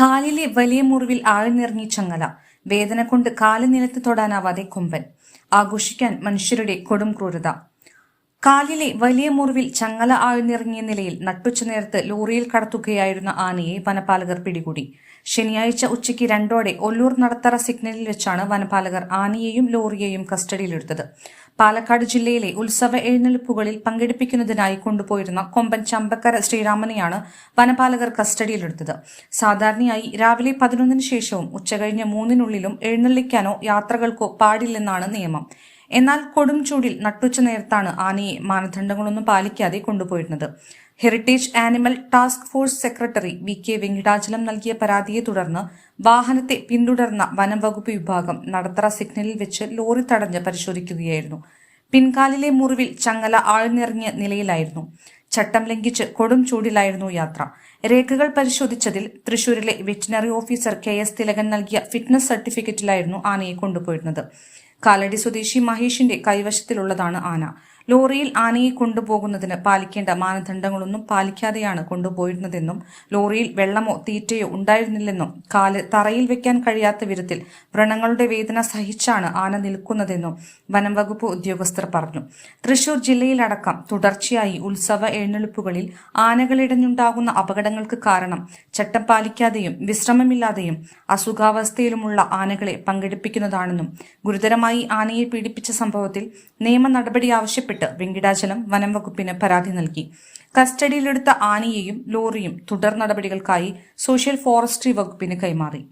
കാലിലെ വലിയ മുറിവിൽ ആഴ്ന്നിറങ്ങി ചങ്ങല. വേദന കൊണ്ട് കാൽ നിലത്ത് തൊടാനാവാതെ കൊമ്പൻ. ആഘോഷിക്കാൻ മനുഷ്യരുടെ കൊടും ക്രൂരത. കാലിലെ വലിയ മുറിവിൽ ചങ്ങല ആഴ്ന്നിറങ്ങിയ നിലയിൽ നട്ടുച്ച നേരത്ത് ലോറിയിൽ കടത്തുകയായിരുന്ന ആനയെ വനപാലകർ പിടികൂടി. ശനിയാഴ്ച ഉച്ചയ്ക്ക് രണ്ടോടെ ഒല്ലൂർ നടത്തറ സിഗ്നലിൽ വെച്ചാണ് വനപാലകർ ആനയെയും ലോറിയെയും കസ്റ്റഡിയിലെടുത്തത്. പാലക്കാട് ജില്ലയിലെ ഉത്സവ എഴുന്നള്ളിപ്പുകളിൽ പങ്കെടുപ്പിക്കുന്നതിനായി കൊണ്ടുപോയിരുന്ന കൊമ്പൻ ചമ്പക്കര ശ്രീരാമനെയാണ് വനപാലകർ കസ്റ്റഡിയിലെടുത്തത്. സാധാരണയായി രാവിലെ പതിനൊന്നിന് ശേഷവും ഉച്ചകഴിഞ്ഞ് മൂന്നിനുള്ളിലും എഴുന്നള്ളിക്കാനോ യാത്രകൾക്കോ പാടില്ലെന്നാണ് നിയമം. എന്നാൽ കൊടും ചൂടിൽ നട്ടുച്ച നേരത്താണ് ആനയെ മാനദണ്ഡങ്ങളൊന്നും പാലിക്കാതെ കൊണ്ടുപോയിരുന്നത്. Heritage animal task force secretary V K Venkitachalam നൽകിയ പരാതിയെ തുടർന്ന് വാഹനത്തെ പിന്തുടർന്ന വനം വകുപ്പ് വിഭാഗം നടത്തറ സിഗ്നലിൽ വെച്ച് ലോറി തടഞ്ഞ് പരിശോധിക്കുകയായിരുന്നു. പിൻകാലിലെ മുറിവിൽ ചങ്ങല ആഴ്ന്നിറങ്ങിയ നിലയിലായിരുന്നു. ചട്ടം ലംഘിച്ച് കൊടും ചൂടിലായിരുന്നു യാത്ര. രേഖകൾ പരിശോധിച്ചതിൽ തൃശൂരിലെ veterinary officer K S Thilakan നൽകിയ ഫിറ്റ്നസ് സർട്ടിഫിക്കറ്റിലായിരുന്നു ആനയെ കൊണ്ടുപോയിരുന്നത്. കാലടി സ്വദേശി മഹേഷിന്റെ കൈവശത്തിലുള്ളതാണ് ആന. ലോറിയിൽ ആനയെ കൊണ്ടുപോകുന്നതിന് പാലിക്കേണ്ട മാനദണ്ഡങ്ങളൊന്നും പാലിക്കാതെയാണ് കൊണ്ടുപോയിരുന്നതെന്നും ലോറിയിൽ വെള്ളമോ തീറ്റയോ ഉണ്ടായിരുന്നില്ലെന്നും കാൽ തറയിൽ വെക്കാൻ കഴിയാത്ത വിധത്തിൽ വ്രണങ്ങളുടെ വേദന സഹിച്ചാണ് ആന നിൽക്കുന്നതെന്നും വനം വകുപ്പ് ഉദ്യോഗസ്ഥർ പറഞ്ഞു. തൃശൂർ ജില്ലയിലടക്കം തുടർച്ചയായി ഉത്സവ എഴുന്നള്ളിപ്പുകളിൽ ആനകളിടഞ്ഞുണ്ടാകുന്ന അപകടങ്ങൾക്ക് കാരണം ചട്ടം പാലിക്കാതെയും വിശ്രമമില്ലാതെയും അസുഖാവസ്ഥയിലുമുള്ള ആനകളെ പങ്കെടുപ്പിക്കുന്നതാണെന്നും ഗുരുതരമായി ആനയെ പീഡിപ്പിച്ച സംഭവത്തിൽ നിയമ നടപടി ആവശ്യപ്പെട്ട് വെങ്കിടാചലം വനം വകുപ്പിന് പരാതി നൽകി. കസ്റ്റഡിയിലെടുത്ത ആനയെയും ലോറിയും തുടർ നടപടികൾക്കായി സോഷ്യൽ ഫോറസ്ട്രി വകുപ്പിന് കൈമാറി.